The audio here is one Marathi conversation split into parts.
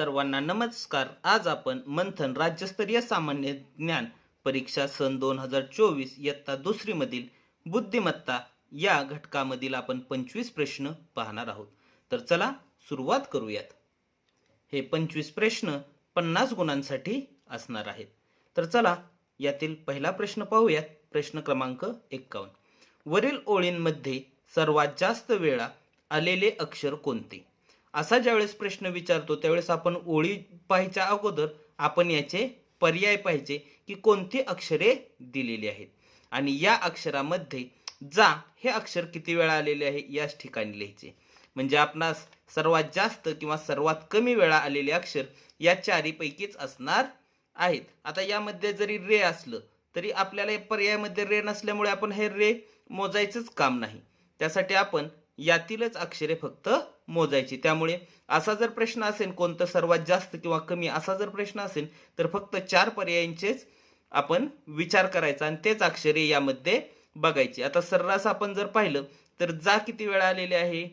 सर्वांना नमस्कार. आज आपण मंथन राज्यस्तरीय सामान्य ज्ञान परीक्षा सन दोन हजार चोवीस इयत्ता दुसरीमधील बुद्धिमत्ता या घटकामधील आपण पंचवीस प्रश्न पाहणार आहोत. तर चला सुरुवात करूयात. हे पंचवीस प्रश्न पन्नास गुणांसाठी असणार आहेत. तर चला यातील पहिला प्रश्न पाहूयात. प्रश्न क्रमांक एक्कावन्न. वरील ओळींमध्ये सर्वात जास्त वेळा आलेले अक्षर कोणते? असा ज्यावेळेस प्रश्न विचारतो त्यावेळेस आपण ओळी पाहायच्या अगोदर आपण याचे पर्याय पाहिजे की कोणती अक्षरे दिलेली आहेत. आणि या अक्षरामध्ये जा हे अक्षर किती वेळा आलेले आहे याच ठिकाणी लिहायचे. म्हणजे आपणास सर्वात जास्त किंवा सर्वात कमी वेळा आलेले अक्षर या चारीपैकीच असणार आहेत. आता यामध्ये जरी रे असलं तरी आपल्याला या पर्यायामध्ये रे नसल्यामुळे आपण हे रे मोजायचंच काम नाही. त्यासाठी आपण यातीलच अक्षरे फक्त मोजायची. त्यामुळे असा जर प्रश्न असेल कोणतं सर्वात जास्त किंवा कमी असा जर प्रश्न असेल तर फक्त चार पर्यायांचेच आपण विचार करायचा आणि तेच अक्षरे यामध्ये बघायची. आता सर्रास आपण जर पाहिलं तर जा किती वेळा आलेले आहे?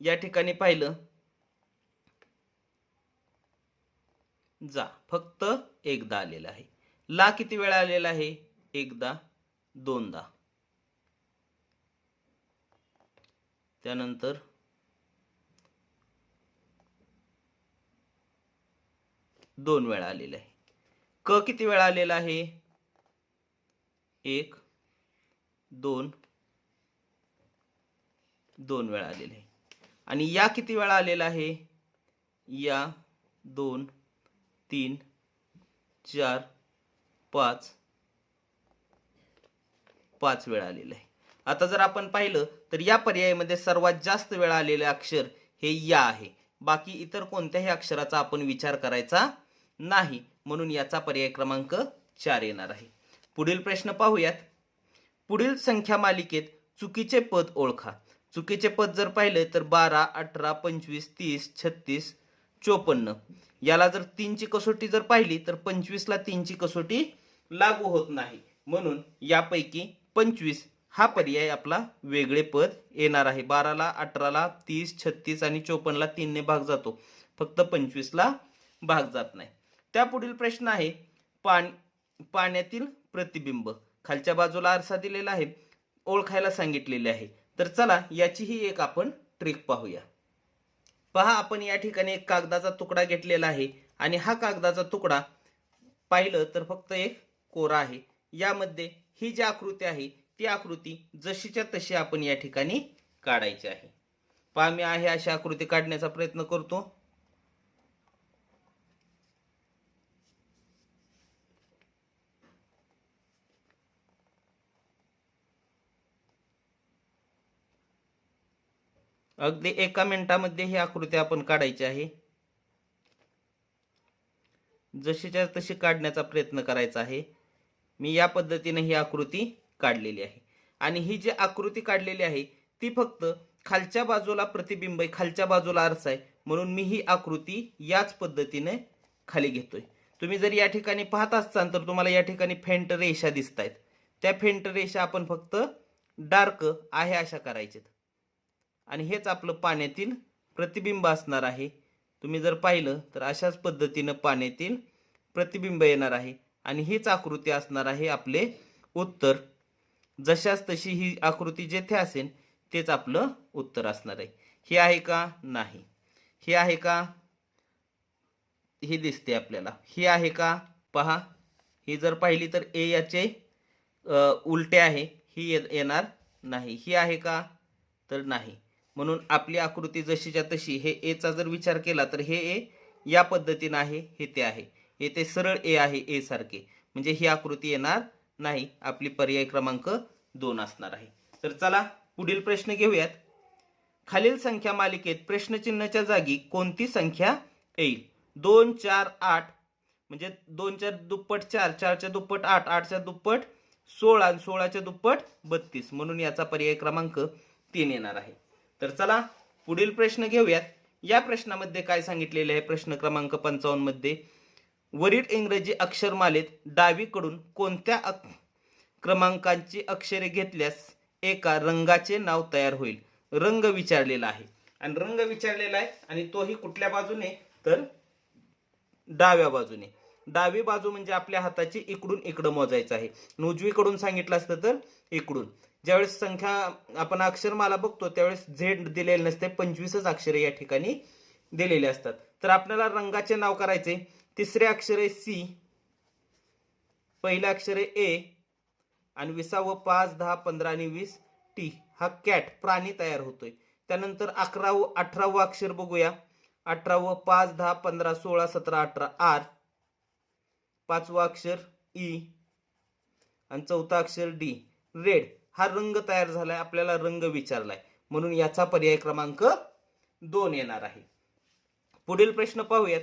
या ठिकाणी पाहिलं. जा. फक्त एकदा आलेला आहे. ला किती वेळा आलेला आहे? एकदा दोनदा. त्यानंतर दोन वेळा आलेलं आहे. क किती वेळा आलेला आहे? एक दोन दोन वेळा आलेला आहे. आणि या किती वेळा आलेला आहे? या दोन तीन चार पाच पाच वेळा आलेलं आहे. आता जर आपण पाहिलं तर या पर्यायामध्ये सर्वात जास्त वेळा आलेले अक्षर हे या आहे. बाकी इतर कोणत्याही अक्षराचा आपण विचार करायचा नाही म्हणून याचा पर्याय क्रमांक चार येणार आहे. पुढील प्रश्न पाहूयात. पुढील संख्या मालिकेत चुकीचे पद ओळखा. चुकीचे पद जर पाहिले तर बारा अठरा पंचवीस तीस छत्तीस चोपन्न. याला जर तीनची कसोटी जर पाहिली तर पंचवीसला तीनची कसोटी लागू होत नाही. म्हणून यापैकी पंचवीस हा पर्याय आपला वेगळे पद येणार आहे. बाराला अठराला तीस छत्तीस आणि चोपन्नला तीनने भाग जातो. फक्त पंचवीसला भाग जात नाही. त्या पुढील प्रश्न आहे पाणी पाण्यातील प्रतिबिंब. खालच्या बाजूला आरसा दिलेला आहे ओळखायला सांगितलेले आहे. तर चला याचीही एक आपण ट्रिक पाहूया. पहा आपण या ठिकाणी एक कागदाचा तुकडा घेतलेला आहे आणि हा कागदाचा तुकडा पाहिलं तर फक्त एक कोरा आहे. यामध्ये ही जी आकृती आहे ती आकृती जशीच्या तशी आपण या ठिकाणी काढायची आहे. पहा मी आहे अशी आकृती काढण्याचा प्रयत्न करतो. अगदी एका मिनिटामध्ये ही आकृती आपण काढायची आहे. जशीच्या तशी काढण्याचा प्रयत्न करायचा आहे. मी या पद्धतीने ही आकृती काढलेली आहे. आणि ही जी आकृती काढलेली आहे ती फक्त खालच्या बाजूला प्रतिबिंब आहे खालच्या बाजूला आरसा आहे. म्हणून मी ही आकृती याच पद्धतीने खाली घेतोय. तुम्ही जर या ठिकाणी पाहत असाल तर तुम्हाला या ठिकाणी फेंट रेषा दिसत आहेत त्या फेंट रेषा आपण फक्त डार्क आहे अशा करायच्यात. आणि हेच आपलं पाण्यातील प्रतिबिंब असणार आहे. तुम्ही जर पाहिलं तर अशाच पद्धतीनं पाण्यातील प्रतिबिंब येणार आहे. आणि हीच आकृती असणार आहे आपले उत्तर. जशाच तशी ही आकृती जेथे असेल तेच आपलं उत्तर असणार आहे. हे आहे का? नाही. हे आहे का? ही दिसते आपल्याला. हे आहे का? पहा. ही जर पाहिली तर ए याचे उलटे आहे. ही ये- येणार नाही. ही आहे का? तर नाही. म्हणून आपली आकृती जशीच्या तशी हे एचा जर विचार केला तर हे ए या पद्धतीनं आहे हे ते आहे. हे ते सरळ ए आहे ए सारखे. म्हणजे ही आकृती येणार नाही आपली पर्याय क्रमांक दोन असणार आहे. तर चला पुढील प्रश्न घेऊयात. खालील संख्या मालिकेत प्रश्नचिन्हाच्या जागी कोणती संख्या येईल? दोन चार आठ. म्हणजे दोनच्या दुप्पट चार चारच्या दुप्पट आठ आठच्या दुप्पट सोळा आणि सोळाच्या दुप्पट बत्तीस. म्हणून याचा पर्याय क्रमांक तीन येणार आहे. तर चला पुढील प्रश्न घेऊयात. या प्रश्नामध्ये काय सांगितलेले आहे? प्रश्न क्रमांक पंचावन्नमध्ये. वरील इंग्रजी अक्षरमालेत डावीकडून कोणत्या अक- क्रमांकांची अक्षरे घेतल्यास एका रंगाचे नाव तयार होईल? रंग विचारलेला आहे. आणि रंग विचारलेला आहे आणि तोही कुठल्या बाजूने? तर डाव्या बाजूने. डावी बाजू म्हणजे आपल्या हाताची इकडून इकडं मोजायचं आहे. उजवीकडून सांगितलं असतं तर इकडून. ज्यावेळेस संख्या आपण अक्षरमाला बघतो त्यावेळेस झेड दिलेले नसते पंचवीसच अक्षरे या ठिकाणी दिलेले असतात. तर आपल्याला रंगाचे नाव करायचे. तिसरे अक्षर आहे सी पहिलं अक्षर आहे ए आणि विसावं पाच दहा पंधरा आणि वीस टी. हा कॅट प्राणी तयार होतोय. त्यानंतर अकरावं अठरावं अक्षर बघूया. अठरावं पाच दहा पंधरा सोळा सतरा अठरा आर. पाचवं अक्षर ई आणि चौथा अक्षर डी. रेड. हा रंग तयार झालाय आपल्याला रंग विचारलाय. म्हणून याचा पर्याय क्रमांक दोन येणार आहे. पुढील प्रश्न पाहूयात.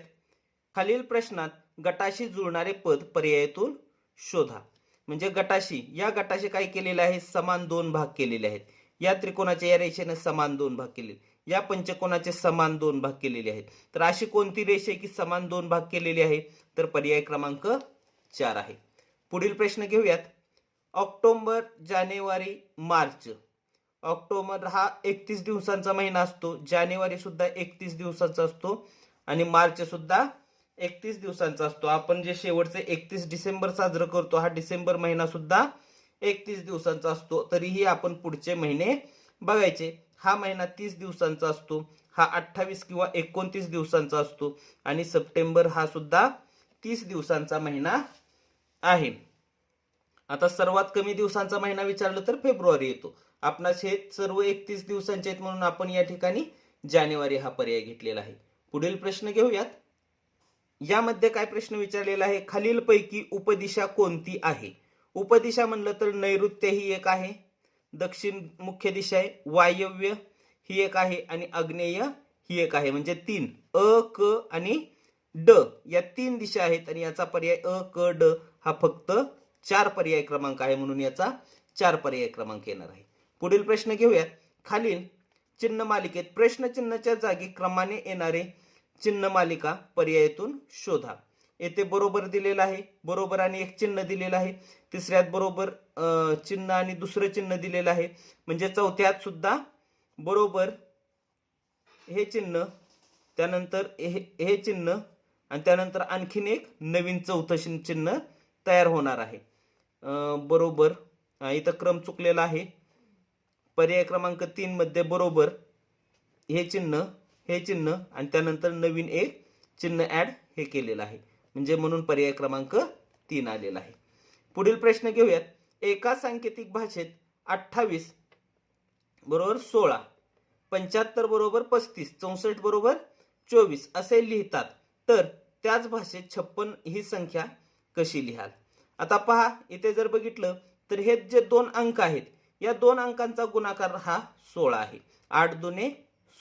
खालील प्रश्नात गटाशी जुळणारे पद पर्यायातून शोधा. म्हणजे गटाशी या गटाशी काय केलेले आहे? समान दोन भाग केलेले आहेत. या त्रिकोणाच्या या रेषेने समान दोन भाग केले या पंचकोणाचे समान दोन भाग केलेले आहेत. तर अशी कोणती रेषा आहे की समान दोन भाग केलेली आहे? तर पर्याय क्रमांक चार आहे. पुढील प्रश्न घेऊयात. ऑक्टोंबर जानेवारी मार्च. ऑक्टोबर हा एकतीस दिवसांचा महिना असतो. जानेवारी सुद्धा एकतीस दिवसाचा असतो आणि मार्च सुद्धा एकतीस दिवसांचा असतो. आपण जे शेवटचे एकतीस डिसेंबर साजरं करतो हा डिसेंबर महिना सुद्धा एकतीस दिवसांचा असतो. तरीही आपण पुढचे महिने बघायचे. हा महिना तीस दिवसांचा असतो. हा अठ्ठावीस किंवा एकोणतीस दिवसांचा असतो आणि सप्टेंबर हा सुद्धा तीस दिवसांचा महिना आहे. आता सर्वात कमी दिवसांचा महिना विचारलं तर फेब्रुवारी येतो. आपणास हे सर्व एकतीस दिवसांचे आहेत म्हणून आपण या ठिकाणी जानेवारी हा पर्याय घेतलेला आहे. पुढील प्रश्न घेऊयात. यामध्ये काय प्रश्न विचारलेला आहे? खालीलपैकी उपदिशा कोणती आहे? उपदिशा म्हणलं तर नैऋत्य ही एक आहे. दक्षिण मुख्य दिशा आहे. वायव्य ही एक आहे आणि आग्नेय ही एक आहे. म्हणजे तीन. अ क आणि ड या तीन दिशा आहेत आणि याचा पर्याय अ क ड हा फक्त चार पर्याय क्रमांक आहे म्हणून याचा चार पर्याय क्रमांक येणार आहे. पुढील प्रश्न घेऊयात. खालील चिन्ह मालिकेत प्रश्नचिन्हाच्या जागी क्रमाने येणारे चिन्ह मालिका पर्यायातून शोधा. येथे बरोबर दिलेलं आहे बरोबर आणि एक चिन्ह दिलेलं आहे. तिसऱ्यात बरोबर चिन्ह आणि दुसरं चिन्ह दिलेलं आहे. म्हणजे चौथ्यात सुद्धा बरोबर हे चिन्ह त्यानंतर हे हे चिन्ह आणि त्यानंतर आणखीन एक नवीन चौथं चिन्ह- तयार होणार आहे. बरोबर. इथं क्रम चुकलेला आहे. पर्याय क्रमांक तीन मध्ये बरोबर. हे चिन्ह हे चिन्ह आणि त्यानंतर नवीन एक चिन्ह ऍड हे केलेलं आहे. म्हणजे म्हणून पर्याय क्रमांक तीन आलेला आहे. पुढील प्रश्न घेऊयात. एका सांकेतिक भाषेत अठ्ठावीस बरोबर सोळा पंच्याहत्तर बरोबर पस्तीस चौसष्ट बरोबर चोवीस असे लिहितात. तर त्याच भाषेत छप्पन ही संख्या कशी लिहाल? आता पहा इथे जर बघितलं तर हे जे दोन अंक आहेत या दोन अंकांचा गुणाकार हा सोळा आहे. आठ दोने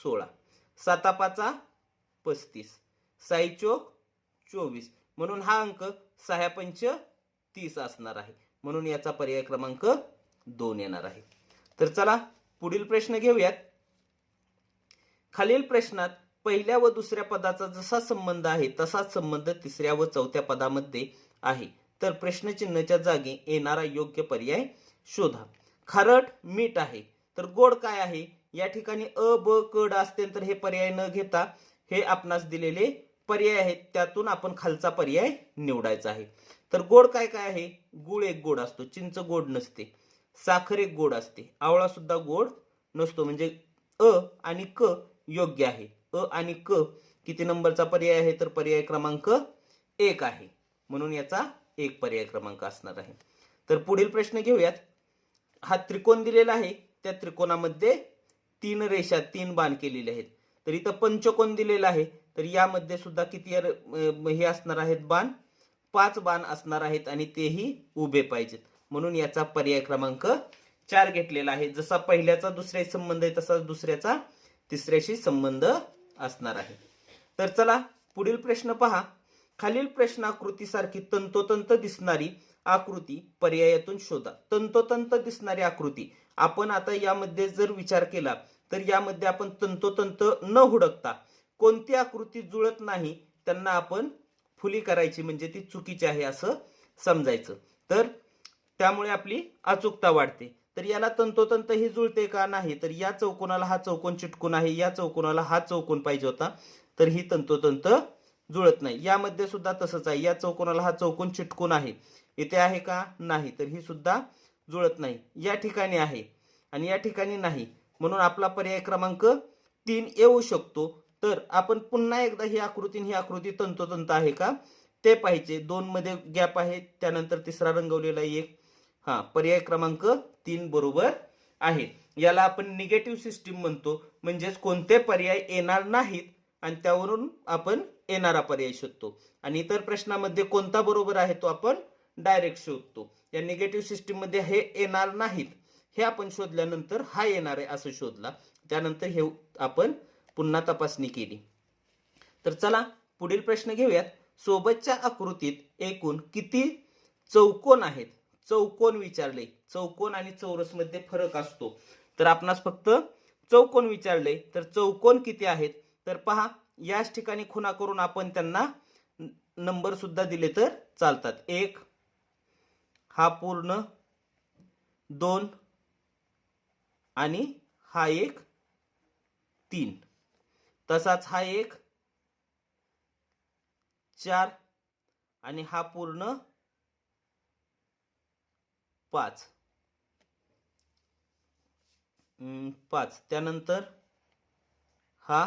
सोळा. सातापाचा पस्तीस. साईचोक चोवीस. म्हणून हा अंक सहा पंच तीस असणार आहे. म्हणून याचा पर्याय क्रमांक दोन येणार आहे. तर चला पुढील प्रश्न घेऊयात. खालील प्रश्नात पहिल्या व दुसऱ्या पदाचा जसा संबंध आहे तसाच संबंध तिसऱ्या व चौथ्या पदामध्ये आहे. तर प्रश्नचिन्हाच्या जागी येणारा योग्य पर्याय शोधा. खारट मीठ आहे. तर गोड काय आहे? या ठिकाणी अ ब कड असते तर हे पर्याय न घेता हे आपणास दिलेले पर्याय आहेत. त्यातून आपण खालचा पर्याय निवडायचा आहे. तर गोड काय काय आहे? गुळ एक गोड असतो. चिंच गोड नसते. साखर एक गोड असते. आवळा सुद्धा गोड नसतो. म्हणजे अ आणि क योग्य आहे. अ आणि क किती नंबरचा पर्याय आहे? तर पर्याय क्रमांक एक आहे. म्हणून याचा एक पर्याय क्रमांक असणार आहे. तर पुढील प्रश्न घेऊयात. हा त्रिकोण दिलेला आहे. त्या त्रिकोणामध्ये तीन रेषा तीन बाण केलेले आहेत. तर इथं पंचकोन दिलेला आहे. तर यामध्ये सुद्धा किती हे असणार आहेत बाण? पाच बाण असणार आहेत आणि तेही उभे पाहिजेत. म्हणून याचा पर्याय क्रमांक चार घेतलेला आहे. जसा पहिल्याचा दुसऱ्याशी संबंध आहे तसा दुसऱ्याचा तिसऱ्याशी संबंध असणार आहे. तर चला पुढील प्रश्न पहा. खालील प्रश्न आकृतीसारखी तंतोतंत दिसणारी आकृती पर्यायातून शोधा. तंतोतंत दिसणारी आकृती. आपण आता यामध्ये जर विचार केला तर यामध्ये आपण तंतोतंत न हुडकता कोणती आकृती जुळत नाही त्यांना आपण फुली करायची म्हणजे ती चुकीची आहे असं समजायचं. तर त्यामुळे आपली अचूकता वाढते. तर याला तंतोतंत ही जुळते का नाही? तर या चौकोनाला हा चौकोन चिटकून आहे या चौकोनाला हा चौकोन पाहिजे होता. तर ही तंतोतंत जुळत नाही. यामध्ये सुद्धा तसंच आहे. या चौकोनाला हा चौकोन चिटकून आहे. इथे आहे का? नाही. तर ही सुद्धा जुळत नाही. या ठिकाणी आहे आणि या ठिकाणी नाही. म्हणून आपला पर्याय क्रमांक तीन येऊ शकतो. तर आपण पुन्हा एकदा ही आकृती ही आकृती तंतोतंत आहे का? ते पाहिजे दोन मध्ये गॅप आहे. त्यानंतर तिसरा रंगवलेला एक. हा पर्याय क्रमांक तीन बरोबर आहे. याला आपण निगेटिव्ह सिस्टीम म्हणतो. म्हणजेच कोणते पर्याय येणार नाहीत आणि त्यावरून आपण येणारा पर्याय शोधतो आणि इतर प्रश्नामध्ये कोणता बरोबर आहे तो आपण डायरेक्ट शोधतो. या निगेटिव्ह सिस्टीममध्ये हे येणार नाहीत. हे आपण शोधल्यानंतर हा येणार आहे असं शोधला. त्यानंतर हे आपण पुन्हा तपासणी केली. तर चला पुढील प्रश्न घेऊयात. सोबतच्या आकृतीत एकूण किती चौकोन आहेत? चौकोन विचारले. चौकोन आणि चौरसमध्ये फरक असतो. तर आपणास फक्त चौकोन विचारले. तर चौकोन किती आहेत? तर पहा याच ठिकाणी खुणा करून आपण त्यांना नंबर सुद्धा दिले तर चालतात. एक हा पूर्ण दोन आणि हा एक तीन. तसाच हा एक चार आणि हा पूर्ण पाच. पाच. त्यानंतर हा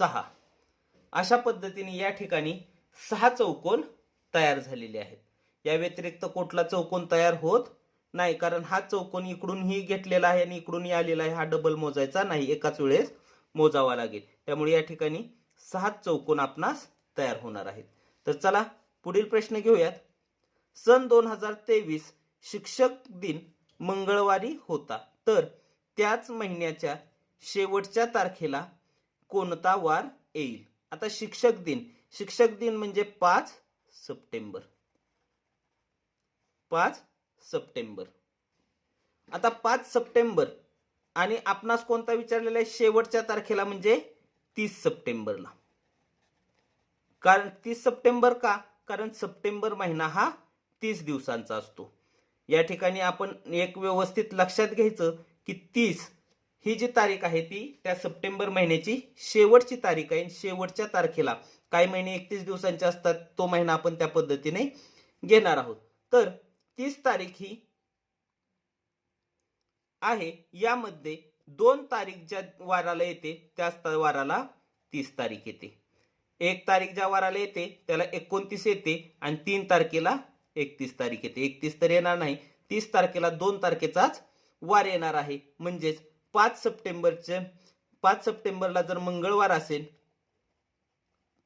सहा. अशा पद्धतीने या ठिकाणी सहा चौकोन तयार झालेले आहेत. या व्यतिरिक्त कुठला चौकोन तयार होत नाही कारण हा चौकोन इकडूनही घेतलेला आहे आणि इकडूनही आलेला आहे. हा डबल मोजायचा नाही एकाच वेळेस मोजावा लागेल. त्यामुळे या ठिकाणी सहा चौकोन आपणास तयार होणार आहेत. तर चला पुढील प्रश्न घेऊयात. सन दोन हजार तेवीस शिक्षक दिन मंगळवारी होता. तर त्याच महिन्याच्या शेवटच्या तारखेला कोणता वार येईल? आता शिक्षक दिन. शिक्षक दिन म्हणजे पाच सप्टेंबर. पाच सप्टेंबर. आता पाच सप्टेंबर आणि आपणास कोणता विचारलेला आहे? शेवटच्या तारखेला म्हणजे तीस सप्टेंबरला. कारण तीस सप्टेंबर का? कारण सप्टेंबर महिना हा तीस दिवसांचा असतो. या ठिकाणी आपण एक व्यवस्थित लक्षात घ्यायचं की तीस ही जी तारीख आहे ती त्या सप्टेंबर महिन्याची शेवटची तारीख आहे. शेवटच्या तारखेला काही महिने एकतीस दिवसांचे असतात तो महिना आपण त्या पद्धतीने घेणार आहोत. तर तीस तारीख ही आहे. यामध्ये दोन तारीख ज्या वाराला येते त्याच वाराला तीस तारीख येते. एक तारीख ज्या वाराला येते त्याला एकोणतीस येते आणि तीन तारखेला एकतीस तारीख येते. एकतीस तर येणार नाही. तीस तारखेला दोन तारखेचाच वार येणार आहे. म्हणजेच पाच सप्टेंबरचे पाच सप्टेंबरला जर मंगळवार असेल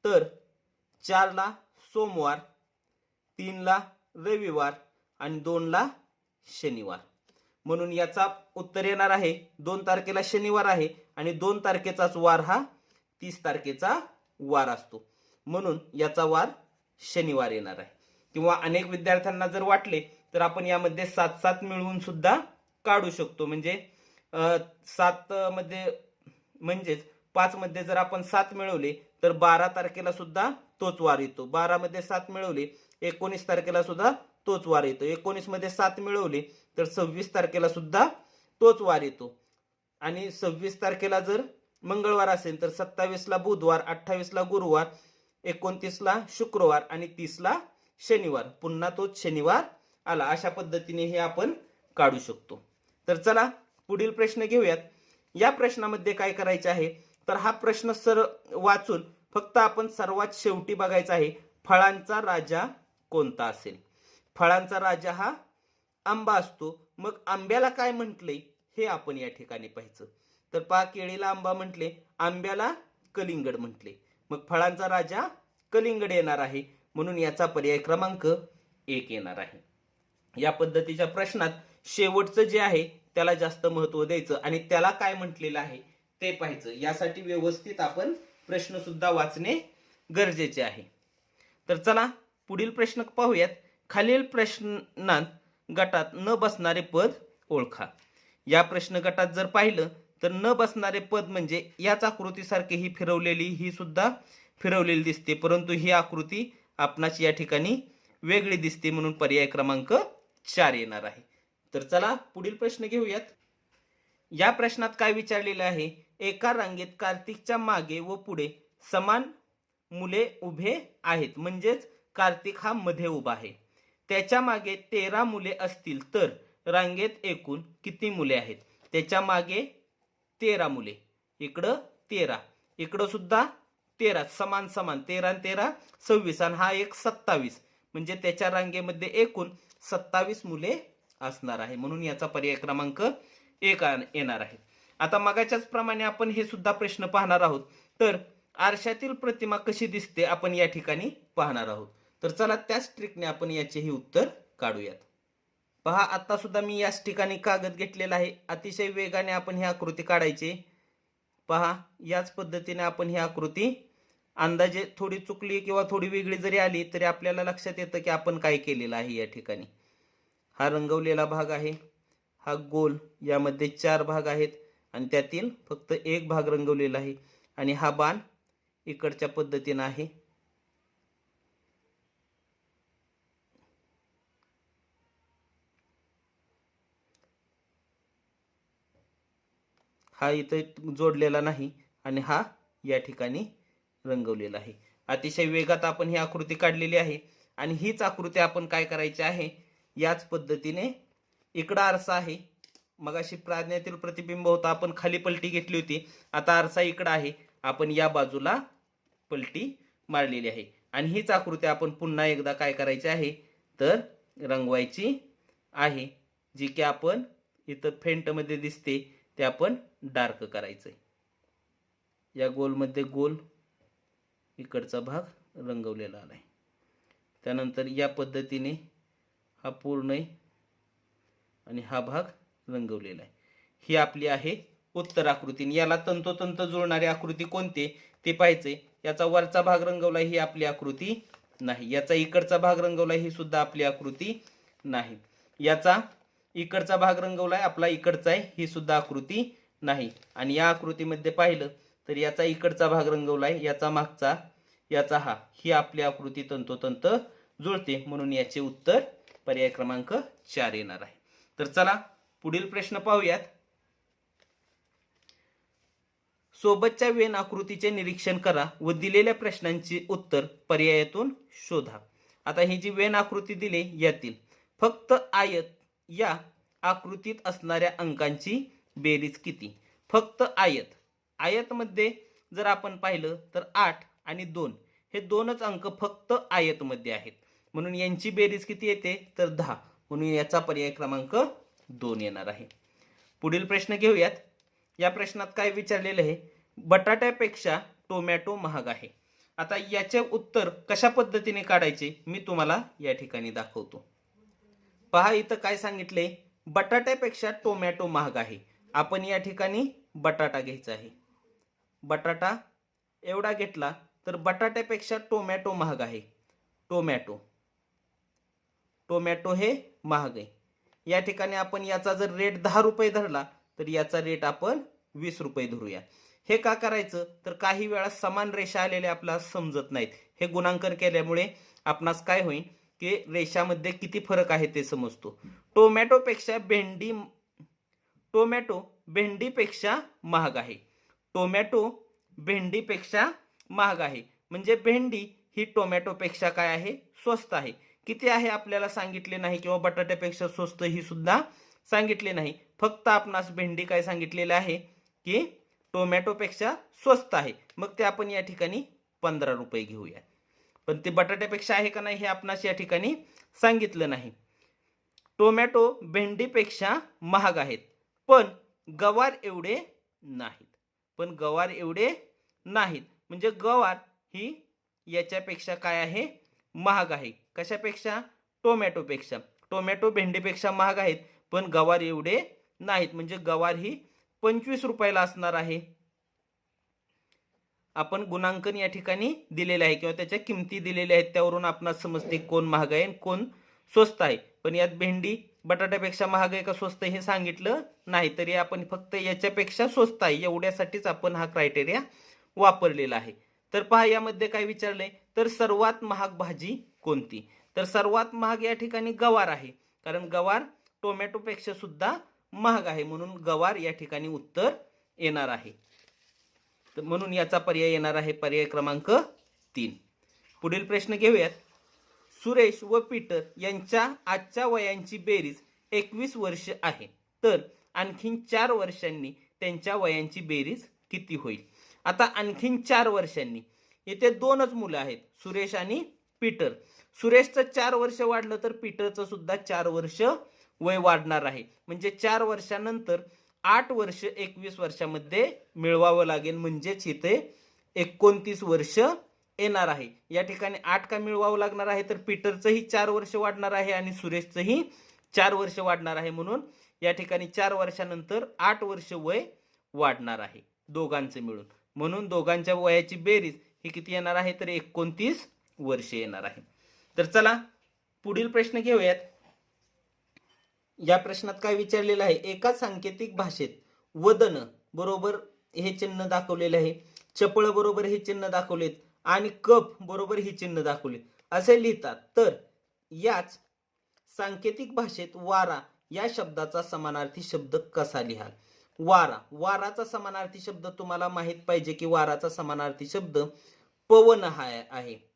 तर चारला सोमवार तीनला रविवार आणि दोनला शनिवार. म्हणून याचा उत्तर येणार आहे दोन तारखेला शनिवार आहे आणि दोन तारखेचाच वार हा तीस तारखेचा वार असतो. म्हणून याचा वार शनिवार येणार आहे. किंवा अनेक विद्यार्थ्यांना जर वाटले तर आपण यामध्ये सात सात मिळवून सुद्धा काढू शकतो. म्हणजे सात मध्ये म्हणजेच पाच मध्ये जर आपण सात मिळवले तर बारा तारखेला सुद्धा तोच वार येतो. बारा मध्ये सात मिळवले एकोणीस तारखेला सुद्धा तोच वार येतो. एकोणीसमध्ये सात मिळवले तर सव्वीस तारखेला सुद्धा तोच वार येतो. आणि सव्वीस तारखेला जर मंगळवार असेल तर सत्तावीसला बुधवार अठ्ठावीसला गुरुवार एकोणतीसला शुक्रवार आणि तीसला शनिवार. पुन्हा तोच शनिवार आला. अशा पद्धतीने हे आपण काढू शकतो. तर चला पुढील प्रश्न घेऊयात. या प्रश्नामध्ये काय करायचे आहे? तर हा प्रश्न सर वाचून फक्त आपण सर्वात शेवटी बघायचा आहे फळांचा राजा कोणता असेल? फळांचा राजा हा आंबा असतो. मग आंब्याला काय म्हटले? हे आपण या ठिकाणी पाहायचं. तर पा केळीला आंबा म्हटले आंब्याला कलिंगड म्हटले. मग फळांचा राजा कलिंगड येणार आहे. म्हणून याचा पर्याय क्रमांक एक येणार आहे. या पद्धतीच्या प्रश्नात शेवटचं जे आहे त्याला जास्त महत्त्व द्यायचं आणि त्याला काय म्हटलेलं आहे ते पाहायचं. यासाठी व्यवस्थित आपण प्रश्न सुद्धा वाचणे गरजेचे आहे. तर चला पुढील प्रश्न पाहूयात. खालील प्रश्नात गटात न बसणारे पद ओळखा. या प्रश्न गटात जर पाहिलं तर न बसणारे पद म्हणजे याच आकृतीसारखी ही फिरवलेली ही सुद्धा फिरवलेली दिसते. परंतु ही आकृती आपणाची या ठिकाणी वेगळी दिसते म्हणून पर्याय क्रमांक चार येणार आहे. तर चला पुढील प्रश्न घेऊयात. या प्रश्नात काय विचारलेलं आहे? एका रांगेत कार्तिकच्या मागे व पुढे समान मुले उभे आहेत. म्हणजेच कार्तिक हा मध्ये उभा आहे. त्याच्यामागे तेरा मुले असतील तर रांगेत एकूण किती मुले आहेत? त्याच्यामागे तेरा मुले. इकडं तेरा. इकडं सुद्धा तेरा. समान समान. तेरा आणि तेरा सव्वीस. आणि हा एक सत्तावीस. म्हणजे त्याच्या रांगेमध्ये एकूण सत्तावीस मुले असणार आहे. म्हणून याचा पर्याय क्रमांक एक आ- येणार आहे. आता मगाच्याच प्रमाणे आपण हे सुद्धा प्रश्न पाहणार आहोत. तर आरशातील प्रतिमा कशी दिसते आपण या ठिकाणी पाहणार आहोत. तर चला त्याच ट्रिकने आपण याचेही उत्तर काढूयात. पहा आता सुद्धा मी याच ठिकाणी कागद घेतलेला आहे. अतिशय वेगाने आपण ही आकृती काढायची. पहा याच पद्धतीने आपण ही आकृती अंदाजे थोडी चुकली किंवा थोडी वेगळी जरी आली तरी आपल्याला लक्षात येतं की आपण काय केलेलं आहे या ठिकाणी. हा रंगवलेला भाग आहे. हा गोल यामध्ये चार भाग आहेत आणि त्यातील फक्त एक भाग रंगवलेला आहे आणि हा बाण इकडच्या पद्धतीनं आहे. हा इथं जोडलेला नाही आणि हा या ठिकाणी रंगवलेला आहे. अतिशय वेगात आपण ही आकृती काढलेली आहे आणि हीच आकृती आपण काय करायची आहे? याच पद्धतीने इकडं आरसा आहे. मगाशी प्राज्ञातील प्रतिबिंब होता आपण खाली पलटी घेतली होती. आता आरसा इकडं आहे. आपण या बाजूला पलटी मारलेली आहे. आणि हीच आकृती आपण पुन्हा एकदा काय करायची आहे? तर रंगवायची आहे जी की आपण इथं फेंटमध्ये दिसते ते आपण डार्क करायचं आहे या गोलमध्ये गोल इकडचा भाग रंगवलेला आला आहे त्यानंतर या पद्धतीने हा पूर्ण आहे. आणि हा भाग रंगवलेला आहे. ही आपली आहे उत्तर आकृती. याला तंतोतंत जुळणारी आकृती कोणते? ते पाहायचे याचा वरचा भाग रंगवला ही आपली आकृती नाही. याचा इकडचा भाग रंगवला ही सुद्धा आपली आकृती नाही. याचा इकडचा भाग रंगवलाय आपला इकडचा आहे ही सुद्धा आकृती नाही. आणि या आकृतीमध्ये पाहिलं तर याचा इकडचा भाग रंगवलाय याचा मागचा याचा हा. ही आपली आकृती तंतोतंत जुळते. म्हणून याचे उत्तर पर्याय क्रमांक चार येणार आहे. तर चला पुढील प्रश्न पाहूयात. सोबतच्या वेन आकृतीचे निरीक्षण करा व दिलेल्या प्रश्नांची उत्तर पर्यायातून शोधा. आता ही जी वेन आकृती दिली यातील फक्त आयत या आकृतीत असणाऱ्या अंकांची बेरीज किती? फक्त आयत. आयतमध्ये जर आपण पाहिलं तर आठ आणि दोन हे दोनच अंक फक्त आयतमध्ये आहेत. म्हणून यांची बेरीज किती येते? तर दहा. म्हणून याचा पर्याय क्रमांक दोन येणार आहे. पुढील प्रश्न घेऊयात. या प्रश्नात काय विचारलेलं आहे? बटाट्यापेक्षा टोमॅटो महाग आहे. आता याचे उत्तर कशा पद्धतीने काढायचे? मी तुम्हाला या ठिकाणी दाखवतो. पहा इथं काय सांगितले? बटाट्यापेक्षा टोमॅटो महाग आहे. आपण या ठिकाणी बटाटा घ्यायचा आहे. बटाटा एवढा घेतला तर बटाट्यापेक्षा टोमॅटो महाग आहे. टोमॅटो. टोमॅटो हे महाग आहे. या ठिकाणी आपण याचा जर रेट दहा रुपये धरला तर याचा रेट आपण वीस रुपये धरूया. हे का करायचं? तर काही वेळा समान रेषा आलेल्या आपल्याला समजत नाहीत. हे गुणांकन केल्यामुळे आपणास काय होईल की रेषामध्ये किती फरक आहे ते समजतो. टोमॅटोपेक्षा भेंडी टोमॅटो भेंडीपेक्षा महाग आहे. टोमॅटो भेंडीपेक्षा महाग आहे. म्हणजे भेंडी ही टोमॅटोपेक्षा काय आहे? स्वस्त आहे. किती आहे आपल्याला सांगितले नाही किंवा बटाट्यापेक्षा स्वस्त ही सुद्धा सांगितले नाही. फक्त आपणास भेंडी काय सांगितलेलं आहे की टोमॅटोपेक्षा स्वस्त आहे. मग ते आपण या ठिकाणी पंधरा रुपये घेऊया. पण ते बटाट्यापेक्षा आहे का नाही हे आपणास या ठिकाणी सांगितलं नाही. टोमॅटो भेंडीपेक्षा महाग आहेत. पण गवार एवढे नाहीत. पण गवार एवढे नाहीत. म्हणजे गवार ही याच्यापेक्षा काय आहे? महाग आहे. कशापेक्षा? टोमॅटोपेक्षा. टोमॅटो भेंडीपेक्षा महाग आहेत पण गवार एवढे नाहीत. म्हणजे गवार ही पंचवीस रुपयाला असणार आहे. आपण गुणांकन या ठिकाणी दिलेले आहे किंवा त्याच्या किमती दिलेल्या आहेत त्यावरून आपणास समजते कोण महाग आहे आणि कोण स्वस्त आहे. पण यात भेंडी बटाट्यापेक्षा महाग आहे का स्वस्त हे सांगितलं नाही. तरी आपण फक्त याच्यापेक्षा स्वस्त आहे एवढ्यासाठीच आपण हा क्रायटेरिया वापरलेला आहे. तर पहा यामध्ये काय विचारलंय? तर सर्वात महाग भाजी कोणती? तर सर्वात महाग या ठिकाणी गवार आहे. कारण गवार टोमॅटोपेक्षा सुद्धा महाग आहे. म्हणून गवार या ठिकाणी उत्तर येणार आहे. तर म्हणून याचा पर्याय येणार आहे पर्याय क्रमांक तीन. पुढील प्रश्न घेऊयात. सुरेश व पीटर यांच्या आजच्या वयांची बेरीज एकवीस वर्ष आहे. तर आणखीन चार वर्षांनी त्यांच्या वयांची बेरीज किती होईल? आता आणखीन चार वर्षांनी. येथे दोनच मुलं आहेत. सुरेश आणि पीटर. सुरेशचं चार वर्ष वाढलं तर पीटरचं सुद्धा चार वर्ष वय वाढणार आहे. म्हणजे चार वर्षानंतर आठ वर्ष एकवीस वर्षामध्ये मिळवावं लागेल. म्हणजेच इथे एकोणतीस वर्ष येणार आहे. या ठिकाणी आठ का मिळवावं लागणार आहे तर पीटरचंही चार वर्ष वाढणार आहे आणि सुरेशचंही चार वर्ष वाढणार आहे. म्हणून या ठिकाणी चार वर्षानंतर आठ वर्ष वय वाढणार आहे. दोघांचं मिळून. म्हणून दोघांच्या वयाची बेरीज ही किती येणार आहे तर एकोणतीस वर्ष येणार आहे. तर चला पुढील प्रश्न घेऊयात. या प्रश्नात काय विचारलेलं आहे? एका सांकेतिक भाषेत वदन बरोबर हे चिन्ह दाखवलेले आहे. चपळ बरोबर हे चिन्ह दाखवलेत. आणि कप बरोबर ही चिन्ह दाखवले असे लिहितात. तर याच सांकेतिक भाषेत वारा या शब्दाचा समानार्थी शब्द कसा लिहाल? वारा. वाराचा समानार्थी शब्द तुम्हाला माहीत पाहिजे की वाराचा समानार्थी शब्द पवन हा आहे.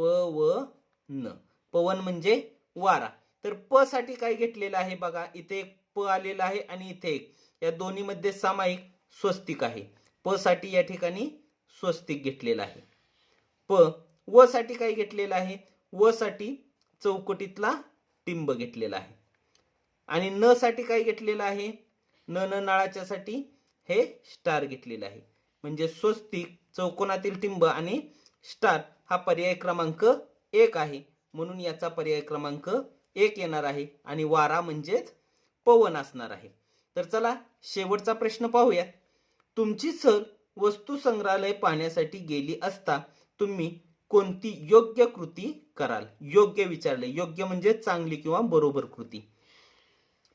पवन पवन म्हणजे वारा. तर प साठी काय घेतलेलं आहे बघा इथे एक प आलेला आहे आणि इथे एक. या दोन्हीमध्ये सामायिक स्वस्तिक आहे. प साठी या ठिकाणी स्वस्तिक घेतलेलं आहे. प व साठी काय घेतलेलं आहे? व साठी चौकटीतला टिंब घेतलेला आहे. आणि न साठी काय घेतलेलं आहे? न न नाळाच्या साठी हे स्टार घेतलेलं आहे. म्हणजे स्वस्तिक चौकोनातील टिंब आणि स्टार हा पर्याय क्रमांक एक आहे. म्हणून याचा पर्याय क्रमांक एक येणार आहे आणि वारा म्हणजेच पवन असणार आहे. तर चला शेवटचा प्रश्न पाहूया. तुमची सहल वस्तू संग्रहालय पाहण्यासाठी गेली असता तुम्ही कोणती योग्य कृती कराल? योग्य विचारले. योग्य म्हणजे चांगली किंवा बरोबर कृती.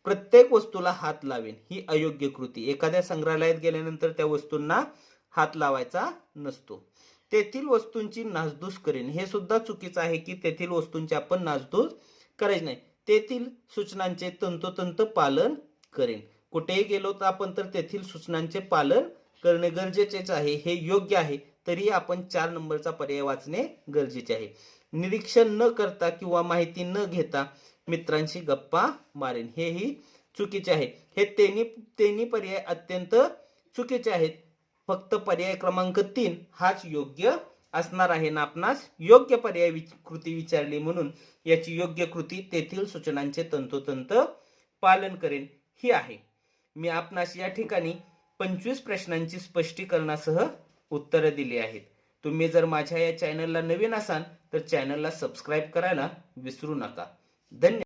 प्रत्येक वस्तूला हात लावेन ही अयोग्य कृती. एखाद्या संग्रहालयात गेल्यानंतर त्या वस्तूंना हात लावायचा नसतो. तेथील वस्तूंची नासधूस करेन. हे सुद्धा चुकीचं आहे की तेथील वस्तूंची आपण नासधूस करायची नाही. तेथील सूचनांचे तंतोतंत पालन करेन. कुठेही गेलो तर आपण तर तेथील सूचनांचे पालन करणे गरजेचेच आहे. हे योग्य आहे तरी आपण चार नंबरचा पर्याय वाचणे गरजेचे आहे. निरीक्षण न करता किंवा माहिती न घेता मित्रांशी गप्पा मारेन. हेही चुकीचे आहे. हे तेनी तेनी पर्याय अत्यंत चुकीचे आहेत. फक्त पर्याय क्रमांक तीन हाच योग्य असणार आहे. ना आपणास योग्य पर्याय विच- कृती विचारली म्हणून याची योग्य कृती तेथील सूचनांचे तंतोतंत पालन करेन. ही आहे. मी आपणास या ठिकाणी पंचवीस प्रश्नांची स्पष्टीकरणासह उत्तरं दिली आहेत. तुम्ही जर माझ्या या चॅनलला नवीन असाल तर चॅनलला सबस्क्राईब करायला विसरू नका. धन्यवाद